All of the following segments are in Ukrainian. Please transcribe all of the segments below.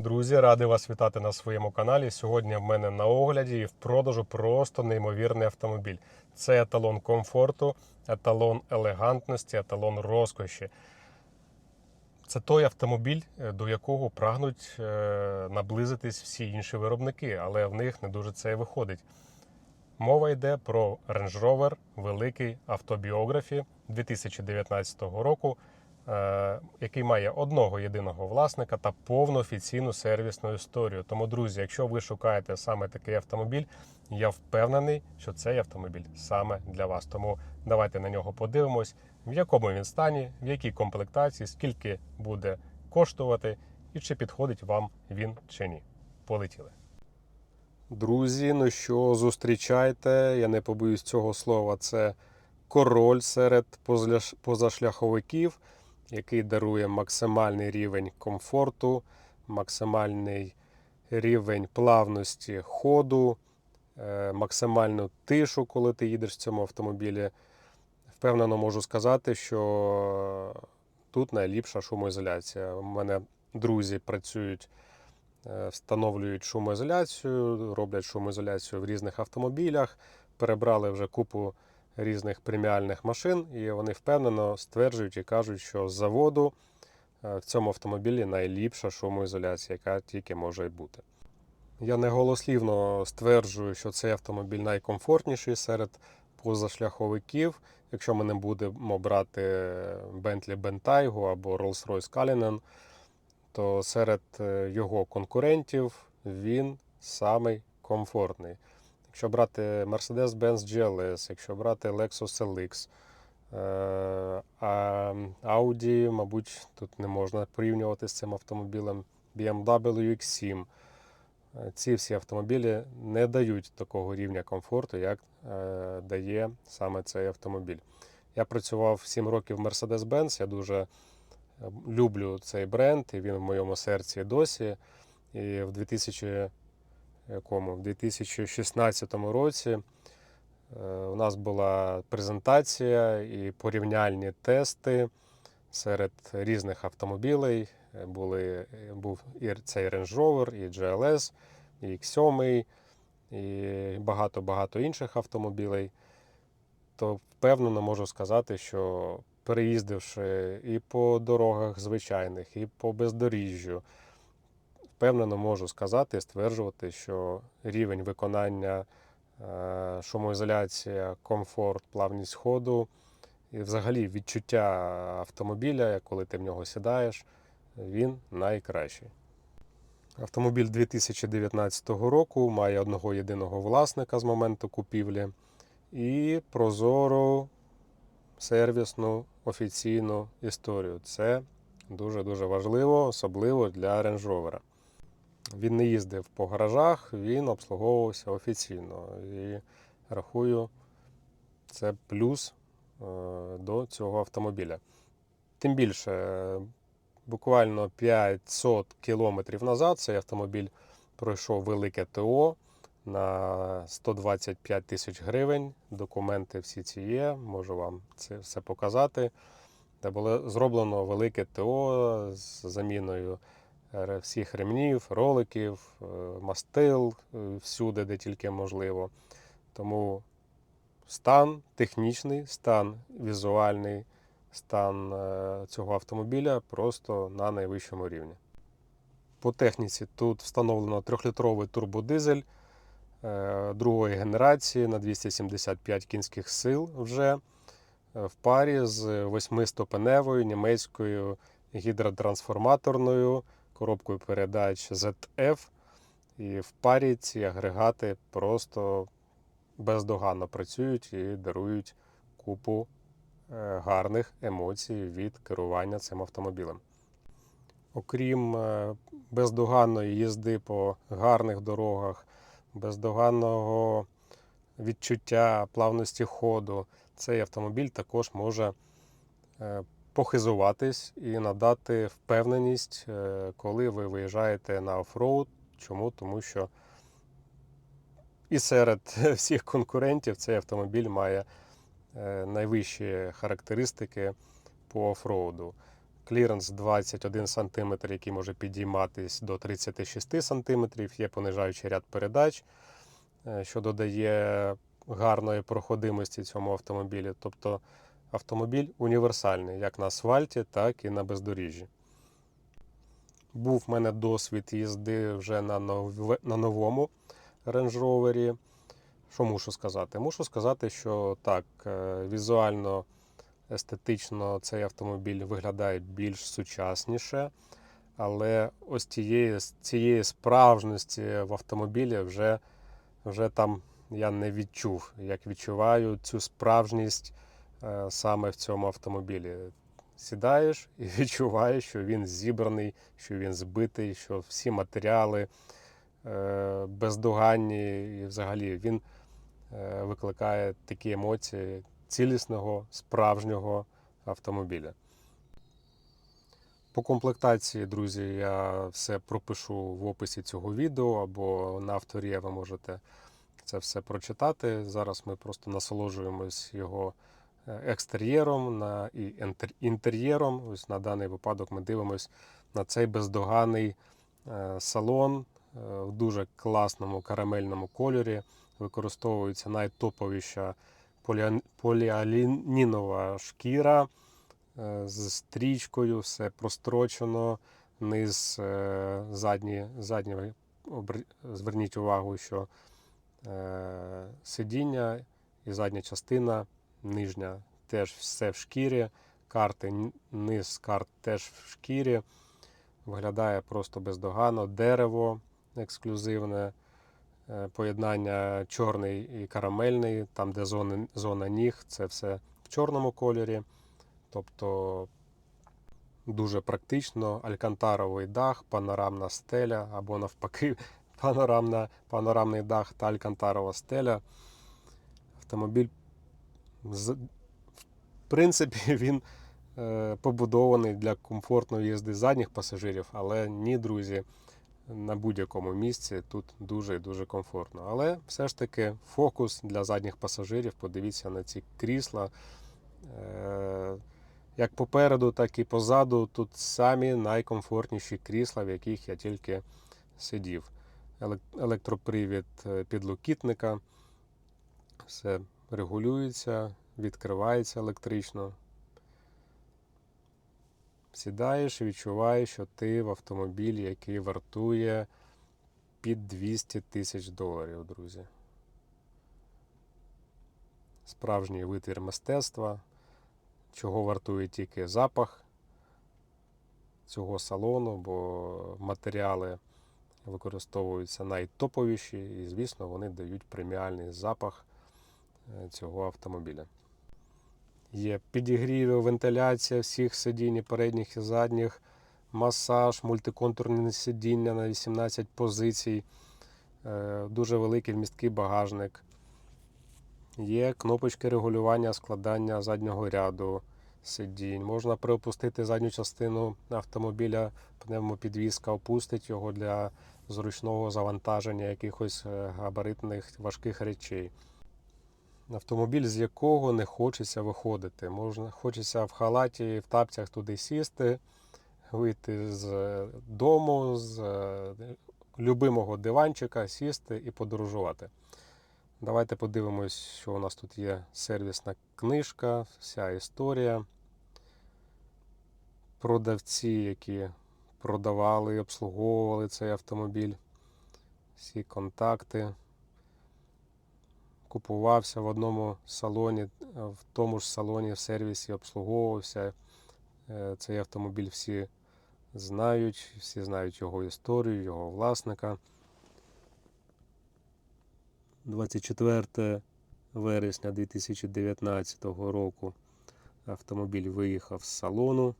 Друзі, радий вас вітати на своєму каналі. Сьогодні в мене на огляді і в продажу просто неймовірний автомобіль. Це еталон комфорту, еталон елегантності, еталон розкоші. Це той автомобіль, е, до якого прагнуть е, наблизитись всі інші виробники, але в них не дуже це виходить. Мова йде про Range Rover великий автобіографі 2019 року, який має одного єдиного власника та повну офіційну сервісну історію. Тому, друзі, якщо ви шукаєте саме такий автомобіль, я впевнений, що цей автомобіль саме для вас. Тому давайте на нього подивимось, в якому він стані, в якій комплектації, скільки буде коштувати і чи підходить вам він чи ні. Полетіли. Друзі, ну що, зустрічайте, я не побоюсь цього слова, це король серед позашляховиків, який дарує максимальний рівень комфорту, максимальний рівень плавності ходу, е, максимальну тишу, коли ти їдеш в цьому автомобілі. Впевнено можу сказати, що тут найліпша шумоізоляція. У мене друзі працюють е, встановлюють шумоізоляцію, роблять шумоізоляцію в різних автомобілях, перебрали вже купу різних преміальних машин, і вони впевнено стверджують і кажуть, що з заводу е, в цьому автомобілі найліпша шумоізоляція, яка тільки може бути. Я неголослівно стверджую, що цей автомобіль найкомфортніший серед позашляховиків. Якщо ми не будемо брати Bentley Bentayga або Rolls-Royce Cullinan, то серед е, його конкурентів він самий комфортний. Якщо брати Mercedes-Benz GLS, якщо брати Lexus LX, е, а Audi, мабуть, тут не можна порівнювати з цим автомобілем, BMW X7. Е, Ці всі автомобілі не дають такого рівня комфорту, як е, дає саме цей автомобіль. Я працював 7 років в Mercedes-Benz, я дуже люблю цей бренд, і він в моєму серці досі. І в 2000, якому? В 2016 році е, у нас була презентація і порівняльні тести серед різних автомобілей. Е, Були, е, був і цей Range Rover, і GLS, і X7, і багато-багато інших автомобілей. То впевнено можу сказати, що переїздивши і по дорогах звичайних, і по бездоріжжю, впевнено можу сказати і стверджувати, що рівень виконання, е, шумоізоляція, комфорт, плавність ходу і взагалі відчуття автомобіля, коли ти в нього сідаєш, він найкращий. Автомобіль 2019 року має одного єдиного власника з моменту купівлі і прозору сервісну офіційну історію. Це дуже-дуже важливо, особливо для Range Rover. Він не їздив по гаражах, він обслуговувався офіційно. І рахую, це плюс е, до цього автомобіля. Тим більше, е, буквально 500 кілометрів назад цей автомобіль пройшов велике ТО на 125 тисяч гривень. Документи всі ці є, можу вам це все показати. Де було зроблено велике ТО з заміною всіх ремнів, роликів, е, мастил е, всюди, де тільки можливо. Тому стан технічний, стан візуальний, стан е, цього автомобіля просто на найвищому рівні. По техніці тут встановлено 3-літровий турбодизель е, другої генерації на 275 кінських сил вже е, в парі з восьмиступеневою німецькою гідротрансформаторною коробкою передач ZF. І в парі ці агрегати просто бездоганно працюють і дарують купу е, гарних емоцій від керування цим автомобілем. Окрім е, бездоганної їзди по гарних дорогах, бездоганного відчуття плавності ходу, цей автомобіль також може е, похизуватись і надати впевненість, е, коли ви виїжджаєте на офроуд. Чому? Тому що і серед всіх конкурентів цей автомобіль має е, найвищі характеристики по офроуду. кліренс 21 см, який може підійматись до 36 см. Є понижаючий ряд передач, е, що додає гарної проходимості цьому автомобілі. Тобто автомобіль універсальний як на асфальті, так і на бездоріжжі. Був в мене досвід їзди вже на, на новому Range Rover. Що мушу сказати? Мушу сказати, що так, е, візуально, естетично цей автомобіль виглядає більш сучасніше, але ось тієї, цієї справжності в автомобілі вже, вже там я не відчув. Як відчуваю цю справжність саме в цьому автомобілі. Сідаєш і відчуваєш, що він зібраний, що він збитий, що всі матеріали е, бездоганні, і взагалі він е, викликає такі емоції цілісного, справжнього автомобіля. По комплектації, друзі, я все пропишу в описі цього відео або на авторі ви можете це все прочитати. Зараз ми просто насолоджуємось його е, екстер'єром на, і інтер'єром. Ось на даний випадок ми дивимось на цей бездоганний е, салон е, в дуже класному карамельному кольорі. Використовується найтоповіша поліа- поліалінінова шкіра е, з стрічкою, все прострочено. Низ е, задні, задні зверніть увагу, що е, сидіння і задня частина, нижня теж все в шкірі. Карти, низ карт теж в шкірі. Виглядає просто бездоганно. Дерево ексклюзивне, е, поєднання чорний і карамельний, там, де зона, зона ніг, це все в чорному кольорі. Тобто дуже практично. Алькантаровий дах, панорамна стеля або навпаки, панорамна, панорамний дах та алькантарова стеля. Автомобіль, в принципі, він е, побудований для комфортної їзди задніх пасажирів, але ні, друзі, на будь-якому місці тут дуже і дуже комфортно. Але все ж таки фокус для задніх пасажирів. Подивіться на ці крісла. Е, Як попереду, так і позаду. Тут самі найкомфортніші крісла, в яких я тільки сидів. Електропривід е, підлокітника. Все регулюється, відкривається електрично. Сідаєш і відчуваєш, що ти в автомобілі, який вартує під 200 тисяч доларів, друзі. Справжній витвір мистецтва, чого вартує тільки запах цього салону, бо матеріали використовуються найтоповіші, і, звісно, вони дають преміальний запах цього автомобіля. Є підігрів, вентиляція всіх сидінь, передніх і задніх, масаж, мультиконтурне сидіння на 18 позицій, е, дуже великий вмісткий багажник. Є кнопочки регулювання складання заднього ряду сидінь. Можна приопустити задню частину автомобіля, пневмопідвізка опустить його для зручного завантаження якихось е, габаритних важких речей. Автомобіль, з якого не хочеться виходити. Можна, хочеться в халаті, в тапцях туди сісти, вийти з е, дому, з е, любимого диванчика, сісти і подорожувати. Давайте подивимось, що у нас тут є сервісна книжка, вся історія. Продавці, які продавали і обслуговували цей автомобіль, всі контакти купувався в одному салоні, е, в тому ж салоні в сервісі обслуговувався. Е, Цей автомобіль всі знають, всі знають його історію, його власника. 24 вересня 2019 року автомобіль виїхав з салону.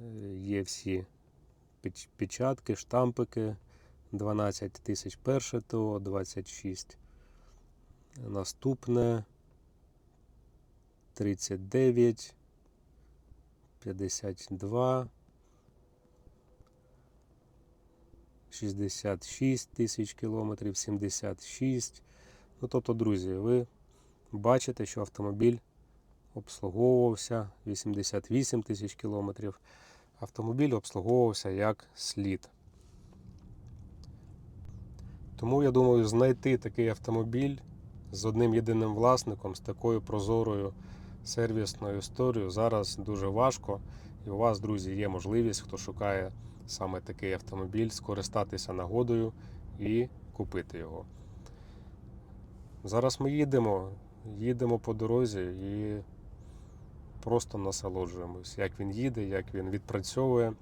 Е, Є всі печатки, штампики. 12 тисяч перше ТО, 26 наступне 39 52 66 тисяч кілометрів, 76. Ну, тобто, друзі, ви бачите, що автомобіль обслуговувався 88 тисяч кілометрів. Автомобіль обслуговувався як слід. Тому я думаю, знайти такий автомобіль з одним єдиним власником, з такою прозорою сервісною історією зараз дуже важко. І у вас, друзі, є можливість, хто шукає саме такий автомобіль, скористатися нагодою і купити його. Зараз ми їдемо, їдемо по дорозі і просто насолоджуємось, як він їде, як він відпрацьовує.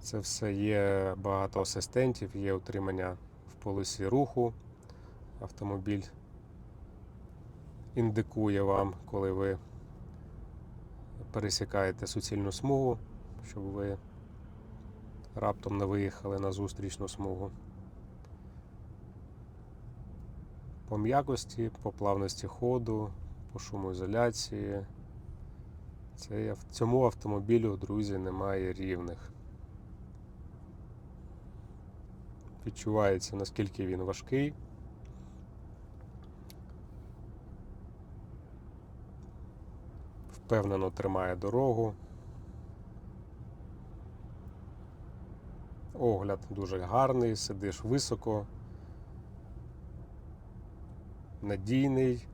Це все є багато асистентів, є утримання полосі руху. Автомобіль індикує вам, коли ви пересікаєте суцільну смугу, щоб ви раптом не виїхали на зустрічну смугу. По м'якості, по плавності ходу, по шумоізоляції. Цьому автомобілю, друзі, немає рівних. Відчувається, наскільки він важкий. Впевнено тримає дорогу. Огляд дуже гарний, сидиш високо, надійний.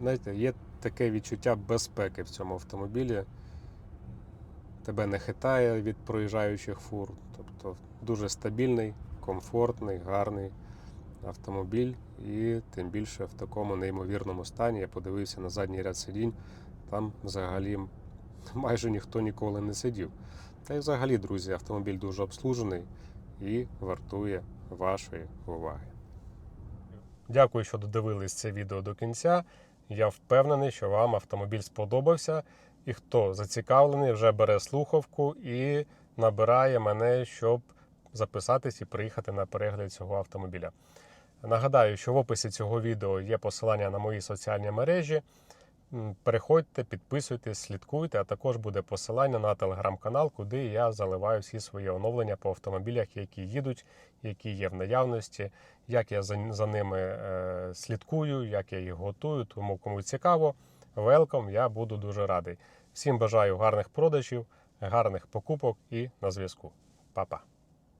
Знаєте, є таке відчуття безпеки в цьому автомобілі. Тебе не хитає від проїжджаючих фур. Тобто дуже стабільний, комфортний, гарний автомобіль. І тим більше в такому неймовірному стані. Я подивився на задній ряд сидінь, там взагалі майже ніхто ніколи не сидів. Та й взагалі, друзі, автомобіль дуже обслужений і вартує вашої уваги. Дякую, що додивились це відео до кінця. Я впевнений, що вам автомобіль сподобався. І хто зацікавлений, вже бере слухавку і набирає мене, щоб записатись і приїхати на перегляд цього автомобіля. Нагадаю, що в описі цього відео є посилання на мої соціальні мережі. Переходьте, підписуйтесь, слідкуйте, а також буде посилання на телеграм-канал, куди я заливаю всі свої оновлення по автомобілях, які їдуть, які є в наявності, як я за, ними е, слідкую, як я їх готую. Тому кому цікаво, велком, я буду дуже радий. Всім бажаю гарних продажів, гарних покупок і на зв'язку. Па-па!